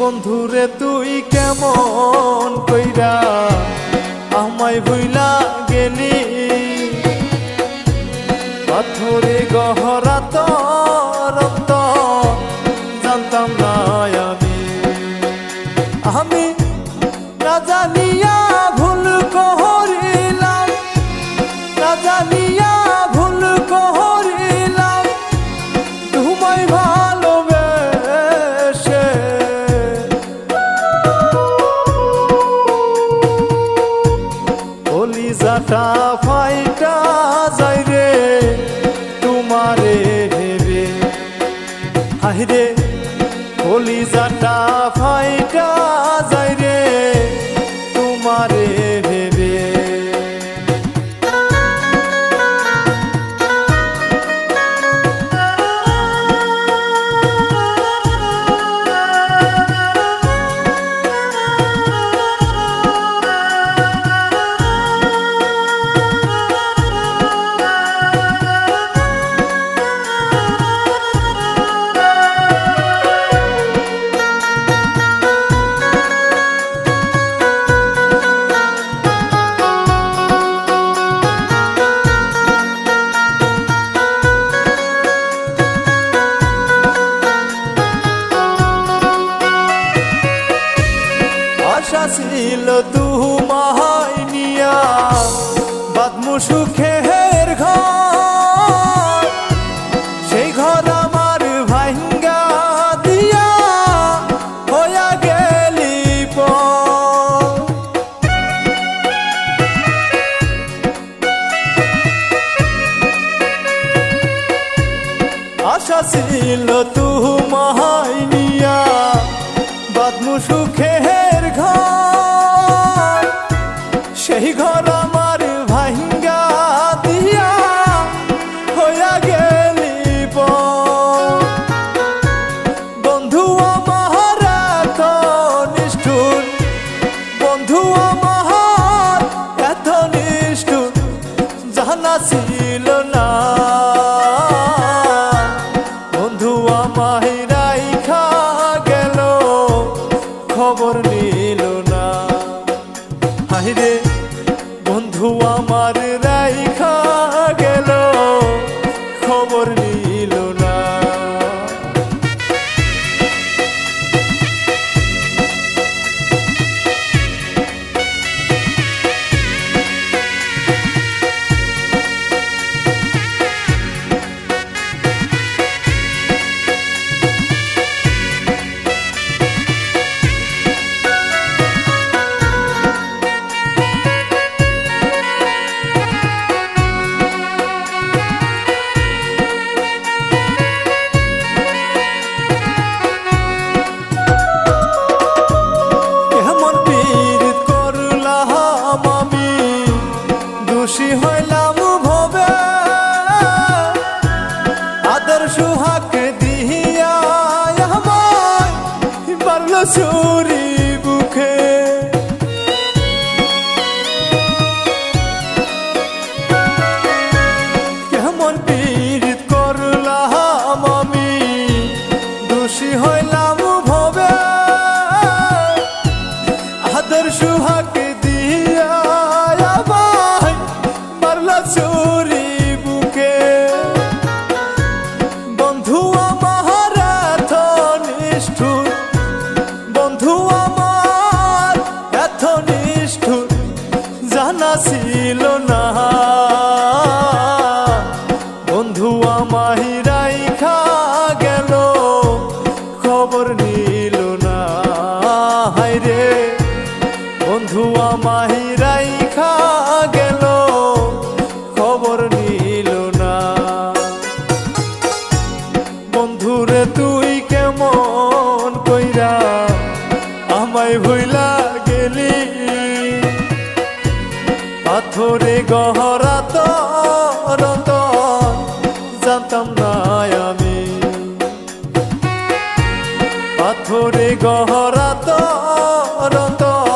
বন্ধুরে, তুই কেমন কইরা আমায় ভুইলা গেলি? পাথরে গহরা তো রক্ত, জানতাম না আমি। আমি না জানিয়া ফাইটা যাই রে তোমারে ভেবে। হাইরে কলিজাটা ফাইটা ছিল তুমায় নিয়া। বাদমু সুখের ঘর। সেই ঘর আমার ভাঙ্গা দিয়া হইয়া গেলি আশা ছিল তুমায় নিয়া। বাদমু সুখের ঘর Rasul আমায় রাইখা গেল, খবর নিল না। বন্ধুরে, তুই কেমন কইরা আমায় ভুইলা গেলি? পাথরে গহরা তরত জানতাম না আমি। পাথরে গহরা তরত জানতাম না আমি